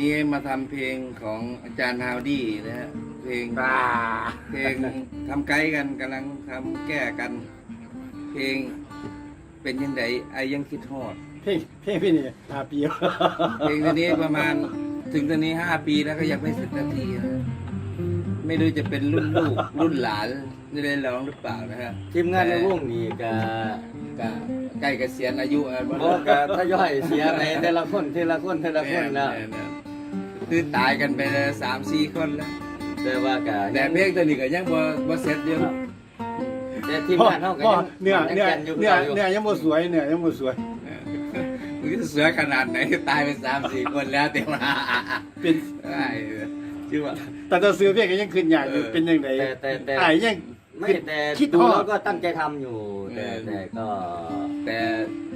นี้มาทำเพลงของอาจารย์ฮาวดี้นะฮะเพลงอ่าเพลงทำไกด์กันกำลังทำแก้กัน เพลงเป็นยังไงไอยังคิดฮอด เพลงเพลงพี่นี่ตาเปียวเพลงตัวนี้ประมาณถึงตัวนี้ห้าปีแล้วก็ยังไม่เสร็จนาทีนะไม่รู้จะเป็นรุ่นลูกรุ่นหลานจะได้ร้องหรือเปล่านะฮะทีมงานในวงนี่ก็ก็ใกล้เกษียณอายุแล้วบ่ก็ทยอยเสียไปแต่ละคนทีละคนทีละคนแล้ว คือตายกันไปเลยสามสี่คนแล้วแต่ว่าก็แต่เพลงตัวนี้ก็ยังบ่บ่เสร็จอยู่แต่ทีมงานเฮาก็พ่อยังเนื้อยังเนื้อแก่นอยู่เนื้ออยู่เนื้อยังบ่สวยเนื้อยังบ่สวยมึงจะเสือขนาดไหนตายไปสามสี่คนแล้วเต็มมาเป็นไอ้ชื่อว่าแต่ตัวซื้อเพลงก็ยังขึ้นยากอยู่เออเป็นยังไงแต่แต่แต่ไอ้ยัง ไม่แต่คิดดูฮอดแล้วก็ตั้งใจทำอยู่ แต่เออ แต่ก็ แต่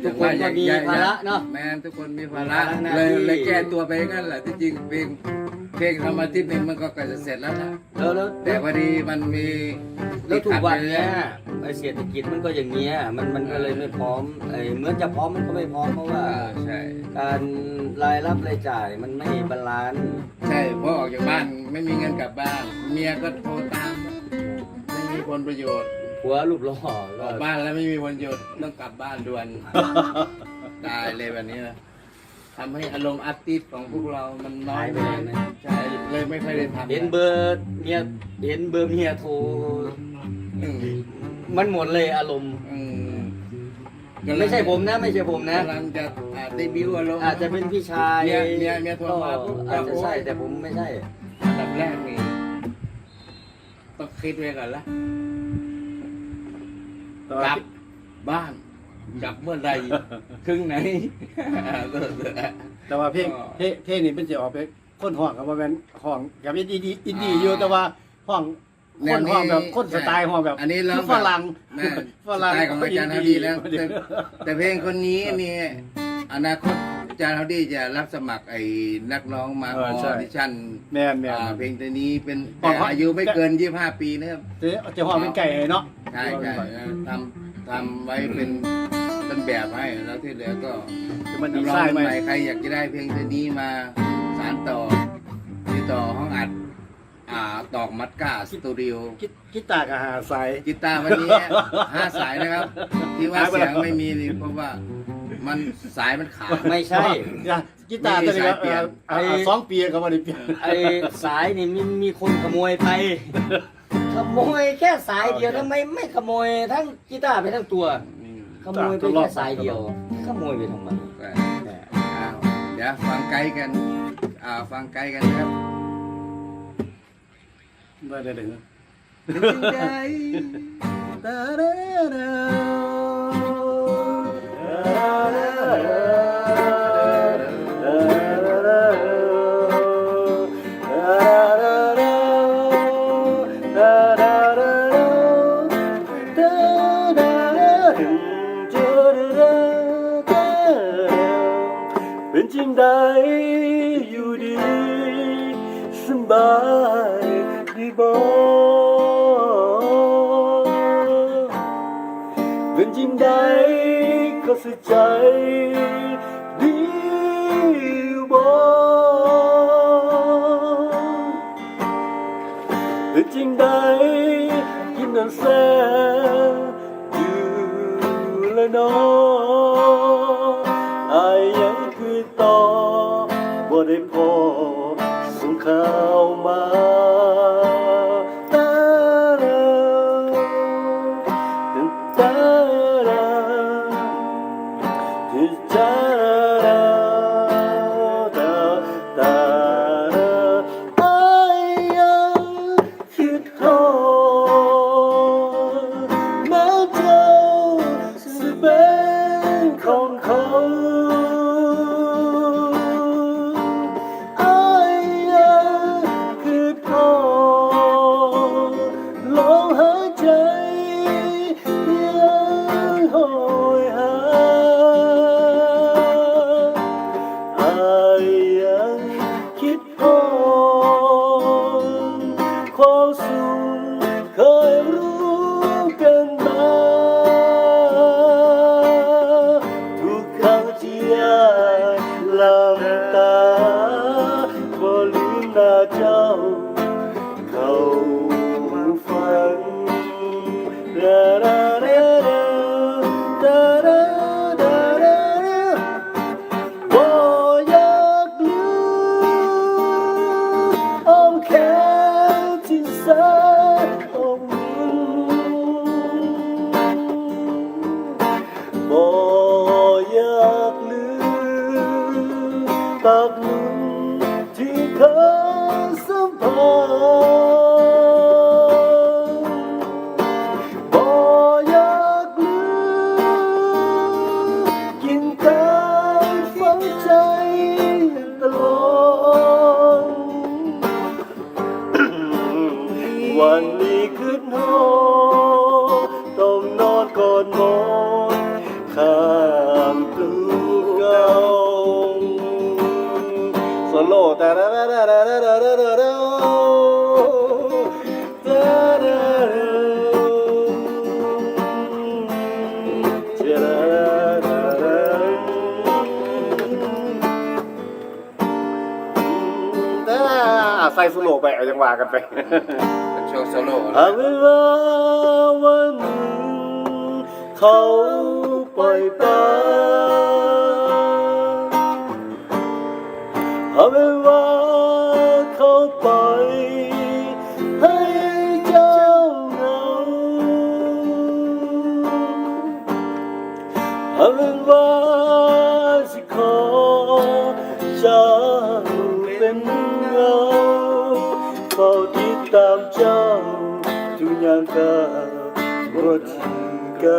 ทุกคนก็มีภาระเนาะแม่นทุกคนมีภาระมีภาระหน้าเลยที่ เลยแก้ตัวไปงั้นแหละที่จริงเพลงเพลงทำมาที่หนึ่งมันก็ใกล้จะเสร็จแล้วนะแล้วแล้วแต่พอดีมันมีแล้วทุกวันติดขัดไปเนี้ยไอเศรษฐกิจมันก็อย่างเงี้ยมันมันก็เลยไม่พร้อมไอเหมือนจะพร้อมมันก็ไม่พร้อมเพราะเอว่าอใช่ การรายรับรายจ่ายมันไม่บาลานซ์ ใช่เพราะออกจากบ้านไม่มีเงินกลับบ้านเมียก็โทรตามไม่มี ผลประโยชน์หัวลูกหล่ออก็อกบ้านแล้วไม่มีผลประโยชน์ต้องกลับบ้านด่วน ตายเลยแบบนี้นะทำให้อารมณ์อาร์ติสต์ของพวกเรามันน้อยไปนะ ใช่เลยไม่ค่อยได้ทำเห็นเบอร์เมียเห็นเบอร์เมียโทรอืมมันหมดเลยอารมณ์อืมไม่ใช่ผมนะ ไม่ใช่ผมนะกำลังจะอ่าเดบิวต์อารมณ์ อาจจะเป็นพี่ชายเมียเมียเมียโทรมาปุ๊บอาจจะใช่โอ้ยแต่ผมไม่ใช่ อันดับแรกนี่ ต้องคิดไว้ก่อนละแต่กว่าลับบ้านกลับเมื่อไหรครึ่งไหนแต่ว่าเพลงก็เพลงเพลงนี้เป็นสิออกไปคนห้องก็บ่แม่นห้องกับอินดี้อินดี้อยู่แต่ว่าห้องคนห้องแบบคนสไตล์ห้องแบบ อันนี้เราคือฝรั่งแม่ฝรั่งสไตล์ของอาจารย์ฮาวดีแล้วแต่แต่เพลงคนนี้นี่อนาคต อาจารย์ฮาวดีจะรับสมัครไอ้นักร้องมาเอออใช่ อดิชั่นแม่นแม่น อ่าเพลงตัวนี้เป็นบอกแต่เขาอายุไม่เกิน 25 ปีนะครับจะจะห้องเป็นไก่เนาะใช่ใช่ทำทำไว้เป็นเป็นแบบให้แล้วที่เหลือก็คือมันดีนักร้ไซองน์คนใหม่ใหม่ใครอยากจะได้เพลงตัวนี้มาสานต่อติดต่อห้องอัด อ่าตอกมัดก้าสตูดิโอกีกีตาร์กับหาสาย กีตาร์วันนี้ ห้าสายนะครับ ที่ว่าเสียงไม่มีนี่เพราะว่า มันสายมันขาด ไม่ใช่ อย่ากีตาร์ตัวนี้ก็ไม่มีสายเปลี่ยนเอ่อเอ่อสองปีก็บ่ได้เปลี่ยนไอสายนี่มีมีคนขโมยไป ขโมยแค่สายเดียวทำไมไม่ขโมยทั้งกีตาร์ไปทั้งตัว อืมขโมยไปแค่สายเดียว ขโมยไปทำไมก็อ้าวเดี๋ยวฟังไกด์กันอ่าฟังไกด์กันนะครับบ่ได้เด้อเป็นจังใดเป็นจริงใดอยู่ดีสบายดีบ่เป็นจริงใดก็สใจดีบ่เป็นจริงใดกินน้ำแซ่อยู่และนออ ส่ วันนี้ขึ้นหอต้องนอนกอดหมอนข้างตูเก่าโซโล่แต่ละละละละละละละละใส่สโลไปเอาจังหวะกันไป ชว์โซโล่หากเวลาวันหนึ่งเขาปล่อยปลาหากเวลาเขาไปให้เจ้าเหงาหากเวลาสิขอเจ้าเป็นเงาเฝ้าติดตามเจ้า Nyanka Rotika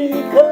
Mexico.